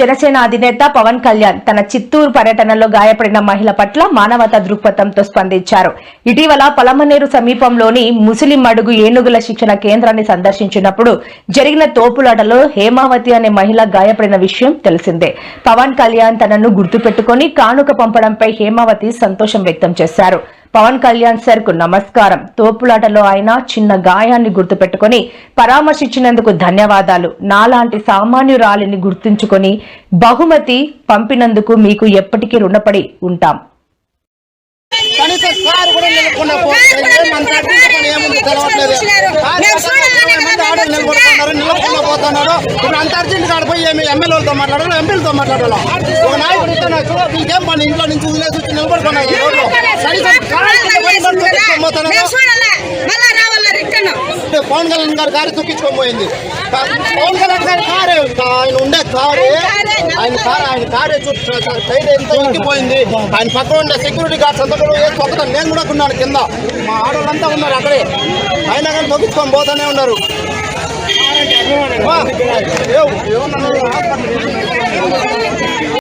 జనసేన అధినేత పవన్ కళ్యాణ్ తన చిత్తూరు పర్యటనలో గాయపడిన మహిళ పట్ల మానవతా దృక్పథంతో స్పందించారు. ఇటీవల పలమనేరు సమీపంలోని ముస్లిం అడుగు ఏనుగుల శిక్షణ కేంద్రాన్ని సందర్శించినప్పుడు జరిగిన తోపులాటలో హేమావతి అనే మహిళ గాయపడిన విషయం తెలిసిందే. పవన్ కళ్యాణ్ తనను గుర్తుపెట్టుకుని కానుక పంపడంపై హేమావతి సంతోషం వ్యక్తం చేశారు. పవన్ కళ్యాణ్ సార్కు నమస్కారం తోపులాటలో ఆయన చిన్న గాయాన్ని గుర్తుపెట్టుకుని పరామర్శించినందుకు ధన్యవాదాలు నాలాంటి సామాన్యురాలిని గుర్తుంచుకొని బహుమతి పంపినందుకు మీకు ఎప్పటికీ రుణపడి ఉంటాం కనీసం కారు కూడా నిలబడకుండా పోతే ఏమంత అడ్డుకొని ఏముంది తెలవట్లేదు. కారు పక్కన మంది ఆడలు నిలబడుతున్నారు, నిలబడకుండా పోతున్నారు. ఇప్పుడు అంత అర్జెంట్ కాడ పోయి ఏమి ఎమ్మెల్యేలతో మాట్లాడాలి ఎంపీలతో మాట్లాడాలి ఒక నాయకుడు నీకేం పని ఇంట్లో నుంచి వదిలేసి వచ్చి పవన్ కళ్యాణ్ గారు కారు తొక్కించుకొని పోయింది పవన్ కళ్యాణ్ గారి కారే ఆయన ఉండే కారే ఆయన కారు ఆయన కారే సైడ్ ఎంత ఎక్కిపోయింది ఆయన పక్కన ఉండే సెక్యూరిటీ గార్డ్స్ అంతా కూడా వేసి తొక్కుతాను నేను కూడా ఉన్నాను కింద మా ఆడవాళ్ళంతా ఉన్నారు అక్కడే అయినా కానీ తొక్కించుకొని పోతానే ఉన్నారు ఏమన్నా